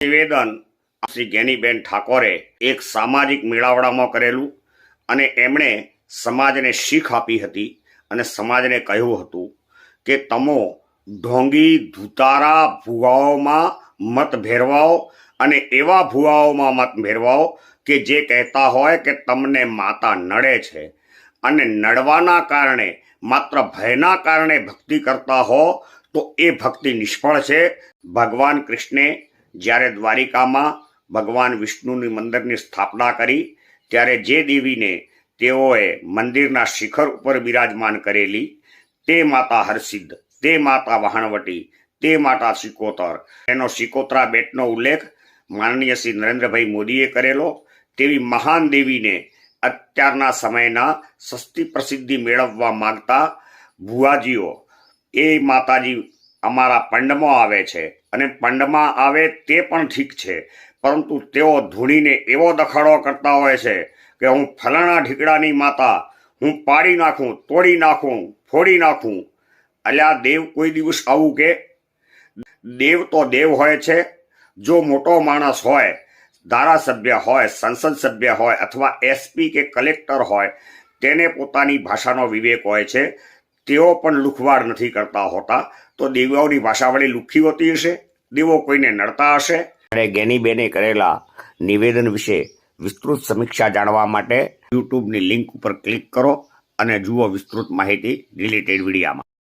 નિવેદન શ્રી જ્ઞાનીબેન ઠાકોરે એક સામાજિક મેળાવડામાં કરેલું અને એમણે સમાજને શીખ આપી હતી અને સમાજને કહ્યું હતું કે તમો ઢોંગી ધુતારા ભુવાઓમાં મત ભેરવાઓ અને એવા ભુવાઓમાં મત ભેરવાઓ કે જે કહેતા હોય કે તમને માતા નડે છે અને નડવાના કારણે માત્ર ભયના કારણે ભક્તિ કરતા હો તો એ ભક્તિ નિષ્ફળ છે. ભગવાન કૃષ્ણે જ્યારે દ્વારિકામાં ભગવાન વિષ્ણુની મંદિરની સ્થાપના કરી, ત્યારે જે દેવીને તેઓએ મંદિરના શિખર ઉપર બિરાજમાન કરેલી, તે માતા હરસિદ્ધ, તે માતા વહાણવટી, તે માતા સિકોતર એનો સિકોતરા બેટનો ઉલ્લેખ માનનીય શ્રી નરેન્દ્રભાઈ મોદીએ કરેલો, તેવી મહાન દેવીને અત્યારના સમયના સસ્તી પ્રસિદ્ધિ મેળવવા માંગતા ભુવાજીઓ, એ માતાજી અમારા પંડમાં આવે છે અને પંડમાં આવે તે પણ ઠીક છે. પરંતુ તેઓ ધૂણીને એવો દખાડો કરતા હોય છે કે હું ફલાણા ઢીકડાની માતા, હું પાડી નાખું, તોડી નાખું, ફોડી નાખું. અલ્યા દેવ કોઈ દિવસ આવું કે? દેવ તો દેવ હોય છે. જો મોટો માણસ હોય, ધારાસભ્ય હોય, સંસદ સભ્ય હોય અથવા એસપી કે કલેક્ટર હોય, તેને પોતાની ભાષાનો વિવેક હોય છે. તેઓ પણ લુખવાડ નથી કરતા હોતા. તો દેવાઓની ભાષા વળી લુખી હોતી હશે? દેવો કોઈને નડતા હશે? અરે ગેનીબેને કરેલા નિવેદન વિશે વિસ્તૃત સમીક્ષા જાણવા માટે યુટ્યુબની લિંક ઉપર ક્લિક કરો અને જુઓ વિસ્તૃત માહિતી રિલેટેડ વિડીયામાં.